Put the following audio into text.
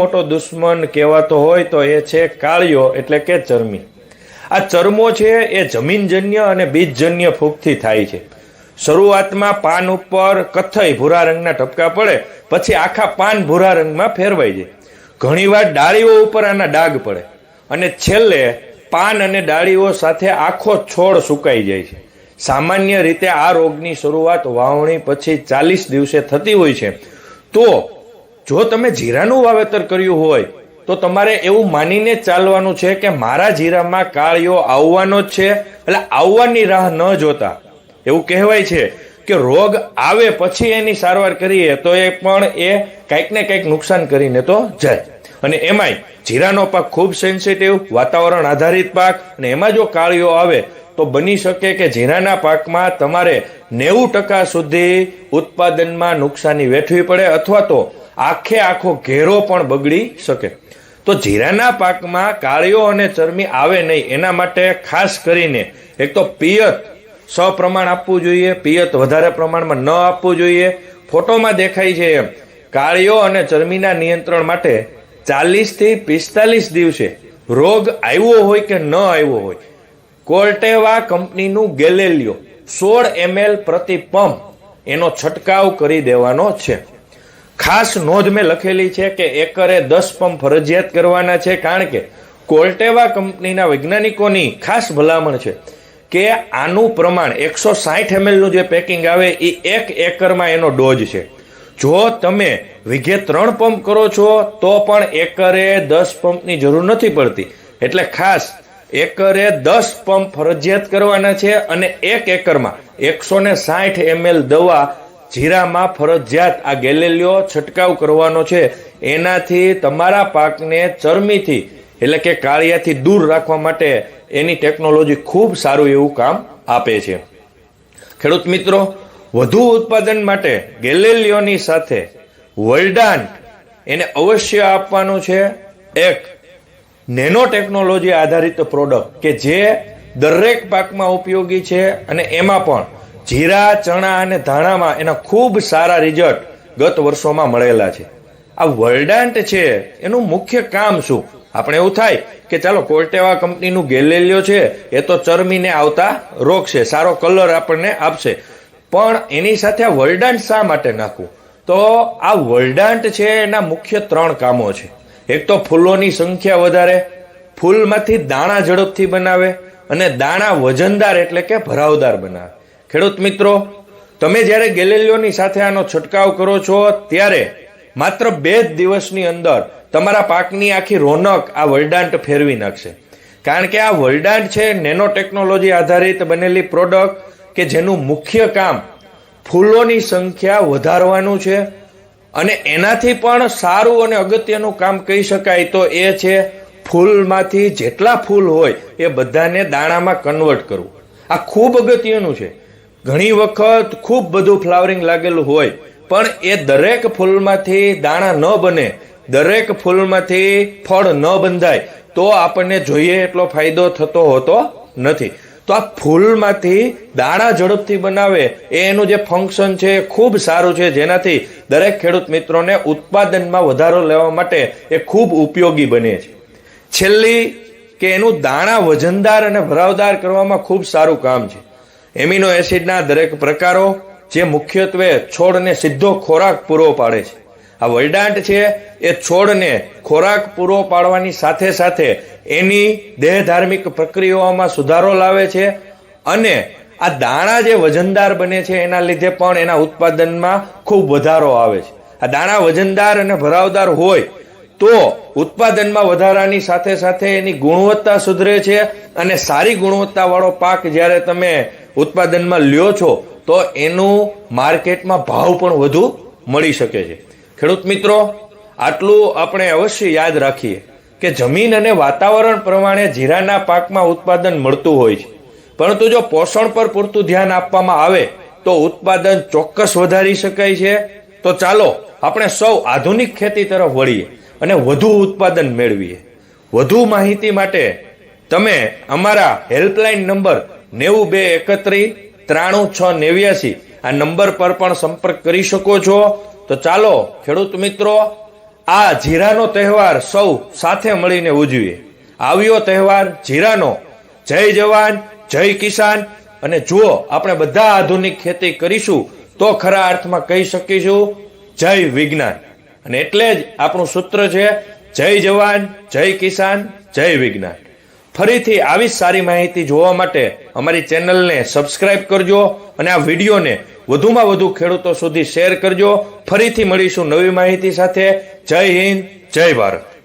મોટો દુશ્મન કહેવાતો હોય તો એ છે કાળિયો, એટલે કે ચરમી. આ ચરમો છે એ જમીનજન્ય અને બીજજન્ય ફૂગથી થાય છે. શરૂઆતમાં પાન ઉપર કથ્થઈ ભૂરા રંગના ટપકા પડે, પછી આખા પાન ભૂરા રંગમાં ફેરવાઈ જાય. ઘણીવાર ડાળીઓ ઉપર આના ડાઘ પડે, અને છેલ્લે પાન અને ડાળીઓ સાથે આખો છોડ સુકાઈ જાય છે. સામાન્ય રીતે આ રોગની શરૂઆત વાવણી પછી ચાલીસ દિવસે થતી હોય છે. તો જો તમે જીરાનું વાવેતર કર્યું હોય, તો તમારે એવું માનીને ચાલવાનું છે કે મારા જીરામાં કાળિયો આવવાનો જ છે, એટલે આવવાની રાહ ન જોતા. એવું કહેવાય છે કે રોગ આવે પછી એની સારવાર કરીએ, તો એ પણ એ કંઈક ને કંઈક નુકસાન કરીને તો જાય. અને એમાંય જીરાનો પાક ખૂબ સેન્સિટિવ વાતાવરણ આધારિત પાક, અને એમાં જો કાળિયો આવે, તો બની શકે કે જીરાના પાકમાં તમારે નેવું ટકા સુધી ઉત્પાદનમાં નુકસાની વેઠવી પડે, અથવા તો આખે આખો ઘેરો પણ બગડી શકે. તો જીરાના પાકમાં કાળીઓ અને ચરમી આવે નહીં, એના માટે ખાસ કરીને એક તો પિયત સપ્રમાણ આપવું જોઈએ, પિયત વધારે પ્રમાણમાં ન આપવું જોઈએ. ફોટોમાં દેખાય છે એમ, કાળીઓ અને ચરમીના નિયંત્રણ માટે ચાલીસથી પિસ્તાલીસ દિવસે રોગ આવ્યો હોય કે ન આવ્યો હોય કોર્ટેવા કંપનીનું ગેલેલિયો સોળ એમએલ પ્રતિ પંપ એનો છંટકાવ કરી દેવાનો છે. ખાસ નોંધ મેં લખેલી છે કે એકરે દસ પંપ ફરજિયાત કરવાના છે, કારણ કે કોલ્ટેવા કંપનીના વૈજ્ઞાનિકોની ખાસ ભલામણ છે કે આનું પ્રમાણ એકસો સાઠ એમએલનું જે પેકિંગ આવે એ એક એકરમાં એનો ડોઝ છે. જો તમે વિઘે ત્રણ પંપ કરો છો, તો પણ એકરે દસ પંપની જરૂર નથી પડતી. એટલે ખાસ એકરે દસ પંપ ફરજિયાત કરવાના છે અને એક એકરમાં એકસો ને સાઠ એમએલ દવા જીરામાં ફરજિયાત આ ગેલેલિયો છંટકાવ કરવાનો છે. એનાથી તમારા પાકને ચરમીથી, એટલે કે કાળિયાથી દૂર રાખવા માટે એની ટેકનોલોજી ખૂબ સારું એવું કામ આપે છે. ખેડૂત મિત્રો, વધુ ઉત્પાદન માટે ગેલેલિયોની સાથે વર્લ્ડાન એને અવશ્ય આપવાનું છે. એક, નેનો ટેકનોલોજી આધારિત પ્રોડક્ટ કે જે દરેક પાકમાં ઉપયોગી છે અને એમાં પણ જીરા, ચણા અને ધાણામાં એના ખૂબ સારા રિઝલ્ટ ગત વર્ષોમાં મળેલા છે. આ વર્ડાન્ટ છે, એનું મુખ્ય કામ શું? આપણે એવું થાય કે ચાલો કોર્ટેવા કંપનીનું ગેલેલિયો છે, એ તો ચરમીને આવતા રોકશે, સારો કલર આપણને આપશે. પણ એની સાથે આ વર્ડાન્ટ શા માટે નાખવું? તો આ વર્ડાન્ટ છે, એના મુખ્ય ત્રણ કામો છે. એક તો ફૂલોની સંખ્યા વધારે, ફૂલમાંથી દાણા ઝડપથી બનાવે અને દાણા વજનદાર એટલે કે ભરાવદાર બનાવે. ખેડૂત મિત્રો, તમે જ્યારે ગેલેલિયોની સાથે આનો છંટકાવ કરો છો, ત્યારે માત્ર બે જ દિવસની અંદર તમારા પાકની આખી રોનક આ વલડાંટ ફેરવી નાખશે. કારણ કે આ વલડાંટ છે નેનો ટેકનોલોજી આધારિત બનેલી પ્રોડક્ટ કે જેનું મુખ્ય કામ ફૂલોની સંખ્યા વધારવાનું છે અને એનાથી પણ સારું અને અગત્યનું કામ કહી શકાય તો એ છે ફૂલમાંથી જેટલા ફૂલ હોય એ બધાને દાણામાં કન્વર્ટ કરવું. આ ખૂબ અગત્યનું છે. ઘણી વખત ખૂબ બધું ફ્લાવરિંગ લાગેલું હોય, પણ એ દરેક ફૂલમાંથી દાણા ન બને, દરેક ફૂલમાંથી ફળ ન બંધાય, તો આપણને જોઈએ એટલો ફાયદો થતો હોતો નથી. તો આ ફૂલમાંથી દાણા ઝડપથી બનાવે એનું જે ફંક્શન છે ખૂબ સારું છે, જેનાથી દરેક ખેડૂત મિત્રોને ઉત્પાદનમાં વધારો લેવા માટે એ ખૂબ ઉપયોગી બને છે. છેલ્લી કે એનું દાણા વજનદાર અને ભરાવદાર કરવામાં ખૂબ સારું કામ છે. એમિનો એસિડના દરેક પ્રકારો જે મુખ્યત્વે છોડને સીધો ખોરાક પૂરો પાડે છે. આ વૈડાંટ છે, એ છોડને ખોરાક પૂરો પાડવાની સાથે સાથે એની દેહ ધાર્મિક પ્રક્રિયાઓમાં સુધારો લાવે છે અને આ દાણા જે વજનદાર બને છે, એના લીધે પણ એના ઉત્પાદનમાં ખૂબ વધારો આવે છે. આ દાણા વજનદાર અને ભરાવદાર હોય તો ઉત્પાદનમાં વધારાની સાથે સાથે એની ગુણવત્તા સુધરે છે અને સારી ગુણવત્તાવાળો પાક જ્યારે તમે ઉત્પાદનમાં લ્યો છો, તો એનું માર્કેટમાં ભાવ પણ વધુ મળી શકે છે. ખેડૂત મિત્રો, આટલું આપણે અવશ્ય યાદ રાખીએ કે જમીન અને વાતાવરણ પ્રમાણે જીરાના પાકમાં ઉત્પાદન મળતું હોય છે. પરંતુ જો પોષણ પર પૂરતું ધ્યાન આપવામાં આવે, તો ઉત્પાદન ચોક્કસ વધારી શકાય છે. તો ચાલો, આપણે સૌ આધુનિક ખેતી તરફ વળીએ અને વધુ ઉત્પાદન મેળવીએ. વધુ માહિતી માટે તમે અમારા હેલ્પલાઇન નંબર નેવું બે એકત્રીસ ત્રાણું, છ, નેવ્યાસી. આ નંબર પર પણ સંપર્ક કરી શકો છો. તો ચાલો, ખેડૂત મિત્રો, આ જીરાનો તહેવાર સૌ સાથે મળીને ઉજવીએ. આવ્યો તહેવાર જીરાનો. જય જવાન, જય કિસાન. અને જુઓ, આપણે બધા આધુનિક ખેતી કરીશું તો ખરા અર્થમાં કહી શકીશું, જય વિજ્ઞાન. અને એટલે જ આપણું સૂત્ર છે, જય જવાન, જય કિસાન, જય વિજ્ઞાન. ફરીથી આવી સારી માહિતી જોવા માટે અમારી ચેનલને સબસ્ક્રાઇબ કરજો અને આ વિડીયોને વધુમાં વધુ ખેડૂતો સુધી શેર કરજો. ફરીથી મળીશું નવી માહિતી સાથે. જય હિન્દ, જય ભારત.